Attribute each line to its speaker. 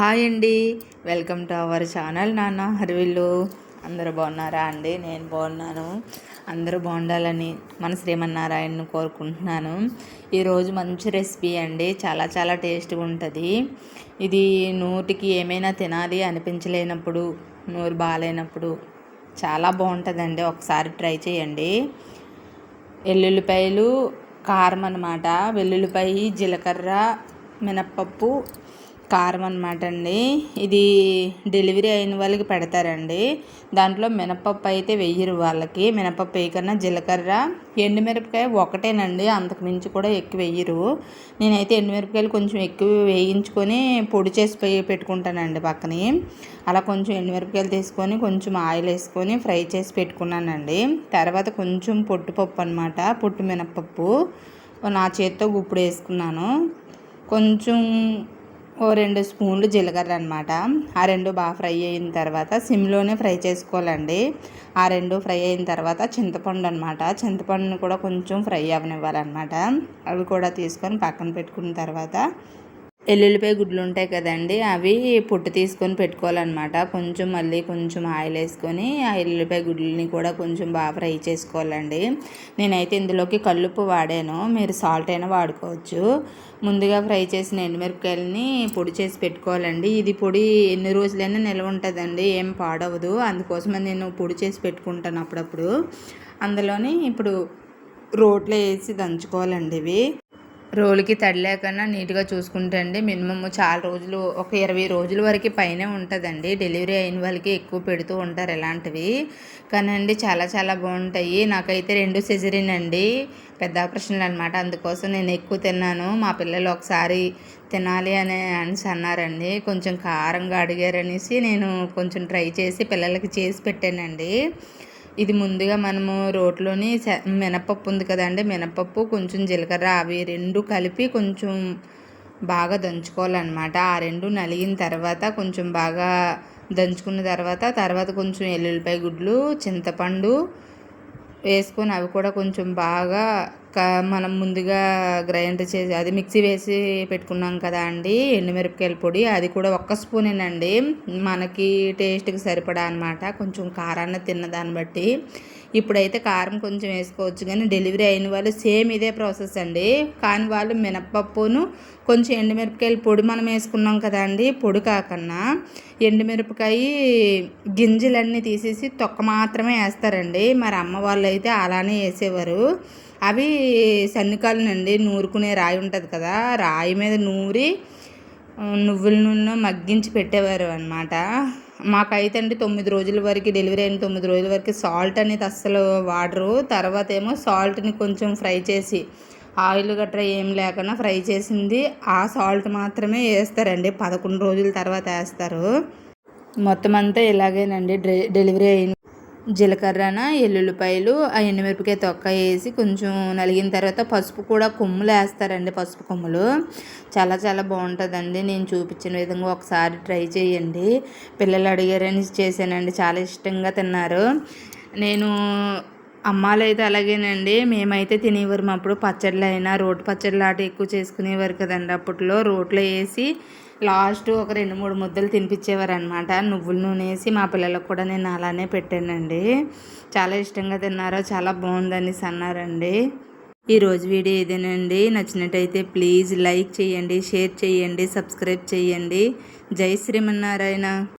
Speaker 1: Hi అండి. Welcome to our channel నాన్న హరివిల్లు. అందరూ బాగున్నారా అండి? నేను బాగున్నాను. అందరూ బాగుండాలని మన శ్రీమన్నారాయణను కోరుకుంటున్నాను. ఈరోజు మంచి రెసిపీ అండి. చాలా చాలా టేస్ట్గా ఉంటుంది. ఇది నోటికి ఏమైనా తినాలి అనిపించలేనప్పుడు నోరు బాగాలేనప్పుడు చాలా బాగుంటుందండి. ఒకసారి ట్రై చేయండి. ఎల్లుల్లిపాయలు కారం అనమాట వెల్లుల్లిపాయ జీలకర్ర మినప్పప్పు కారం అనమాట అండి ఇది డెలివరీ అయిన వాళ్ళకి పెడతారండి. దాంట్లో మినపప్పు అయితే వెయ్యరు వాళ్ళకి. మినపప్పు వేయకన్నా జీలకర్ర. ఎండుమిరపకాయ ఒకటేనండి. అంతకు మించి కూడా ఎక్కువ వెయ్యరు. నేనైతే ఎండుమిరపకాయలు కొంచెం ఎక్కువ వేయించుకొని పొడి చేసి పెట్టుకుంటానండి పక్కనే. అలా కొంచెం ఎండుమిరపకాయలు తీసుకొని కొంచెం ఆయిల్ వేసుకొని ఫ్రై చేసి పెట్టుకున్నానండి. తర్వాత కొంచెం పొట్టుపప్పు అనమాట పొట్టు మినపప్పు. నా చేత్తో గుప్పుడు వేసుకున్నాను కొంచెం ఓ రెండు స్పూన్లు జీలకర్ర అనమాట ఆ రెండు బాగా ఫ్రై అయిన తర్వాత సిమ్లోనే ఫ్రై చేసుకోవాలండి. ఆ రెండు ఫ్రై అయిన తర్వాత చింతపండు అనమాట చింతపండుని కూడా కొంచెం ఫ్రై అవనివ్వాలన్నమాట అవి కూడా తీసుకొని పక్కన పెట్టుకున్న తర్వాత ఎల్లుల్లిపాయ గుడ్లు ఉంటాయి కదండి అవి పుట్టు తీసుకొని పెట్టుకోవాలన్నమాట. కొంచెం మళ్ళీ కొంచెం ఆయిల్ వేసుకొని ఆ ఎల్లుల్లిపాయ గుడ్లని కూడా కొంచెం బాగా ఫ్రై చేసుకోవాలండి. నేనైతే ఇందులోకి కల్లుప్పు వాడాను. మీరు సాల్ట్ అయినా వాడుకోవచ్చు. ముందుగా ఫ్రై చేసిన ఎండుమిరపకాయలని పొడి చేసి పెట్టుకోవాలండి. ఇది పొడి ఎన్ని రోజులైనా నిల్వ ఉంటుందండి ఏం పాడవదు. అందుకోసమే నేను పొడి చేసి పెట్టుకుంటాను అప్పుడప్పుడు. అందులోని ఇప్పుడు రోట్లో వేసి దంచుకోవాలండి ఇవి. రోలుకి తడి లేకుండా నీట్గా చూసుకుంటే అండి మినిమమ్ చాలా రోజులు ఒక ఇరవై రోజుల వరకు పైనే ఉంటుందండి. డెలివరీ అయిన వాళ్ళకి ఎక్కువ పెడుతూ ఉంటారు ఇలాంటివి కానీ అండి చాలా చాలా బాగుంటాయి. నాకైతే రెండు సెజరిన్ అండి. పెద్ద ఆపరేషన్లు అనమాట అందుకోసం నేను ఎక్కువ తిన్నాను. మా పిల్లలు ఒకసారి తినాలి అని అనేసి అన్నారండి. కొంచెం కారంగా అడిగారనేసి నేను కొంచెం ట్రై చేసి పిల్లలకి చేసి పెట్టానండి. ఇది ముందుగా మనము రోట్లోని మినపప్పు ఉంది కదండి మినపప్పు కొంచెం జీలకర్ర అవి రెండు కలిపి కొంచెం బాగా దంచుకోవాలన్నమాట. ఆ రెండు నలిగిన తర్వాత కొంచెం బాగా దంచుకున్న తర్వాత తర్వాత కొంచెం ఎల్లుల్లిపాయ గుడ్లు చింతపండు వేసుకొని అవి కూడా కొంచెం బాగా మనం ముందుగా గ్రైండ్ చేసి అది మిక్సీ వేసి పెట్టుకున్నాం కదా అండి ఎండుమిరపకాయల పొడి. అది కూడా ఒక్క స్పూనేనండి. మనకి టేస్ట్కి సరిపడా అనమాట కొంచెం కారాన్ని తిన్న దాన్ని బట్టి. ఇప్పుడైతే కారం కొంచెం వేసుకోవచ్చు కానీ డెలివరీ అయిన వాళ్ళు సేమ్ ఇదే ప్రాసెస్ అండి. కానీ వాళ్ళు మినప్పప్పును కొంచెం ఎండుమిరపకాయల పొడి మనం వేసుకున్నాం కదా అండి పొడి కాకన్నా ఎండుమిరపకాయ గింజలన్నీ తీసేసి తొక్క మాత్రమే వేస్తారండి. మరి అమ్మ వాళ్ళు అయితే అలానే వేసేవారు. అవి సన్నికాలనండి నూరుకునే రాయి ఉంటుంది కదా రాయి మీద నూరి నువ్వుల నూనె మగ్గించి పెట్టేవారు అనమాట మాకైతే అండి తొమ్మిది రోజుల వరకు డెలివరీ అయిన తొమ్మిది రోజుల వరకు సాల్ట్ అనేది అస్సలు వాడరు. తర్వాత ఏమో సాల్ట్ని కొంచెం ఫ్రై చేసి ఆయిల్ గట్రా ఏం లేకుండా ఫ్రై చేసింది. ఆ సాల్ట్ మాత్రమే వేస్తారండి. పదకొండు రోజుల తర్వాత వేస్తారు. మొత్తం అంతా ఇలాగేనండి. డెలివరీ అయిన జీలకర్రన ఎల్లుల్లిపాయలు ఆ ఎండుమిరపకాయ తొక్క వేసి కొంచెం నలిగిన తర్వాత పసుపు కూడా కొమ్ములు వేస్తారండి పసుపు కొమ్ములు. చాలా చాలా బాగుంటుందండి. నేను చూపించిన విధంగా ఒకసారి ట్రై చేయండి. పిల్లలు అడిగారని చేశానండి. చాలా ఇష్టంగా తిన్నారు. నేను అమ్మాలు అయితే అలాగేనండి. మేమైతే తినేవారు. అప్పుడు పచ్చళ్ళు అయినా రోటి పచ్చళ్ళు ఆట ఎక్కువ చేసుకునేవారు కదండి అప్పట్లో. రోట్లో వేసి లాస్ట్ ఒక రెండు మూడు ముద్దలు తినిపించేవారు అనమాట నువ్వుల నూనె వేసి మా పిల్లలకు కూడా నేను అలానే పెట్టానండి. చాలా ఇష్టంగా తిన్నారు చాలా బాగుందనేసి అన్నారండి ఈరోజు వీడియో ఇదేనండి. నచ్చినట్టయితే ప్లీజ్ లైక్ చేయండి షేర్ చేయండి సబ్స్క్రైబ్ చేయండి. జై శ్రీమన్నారాయణ.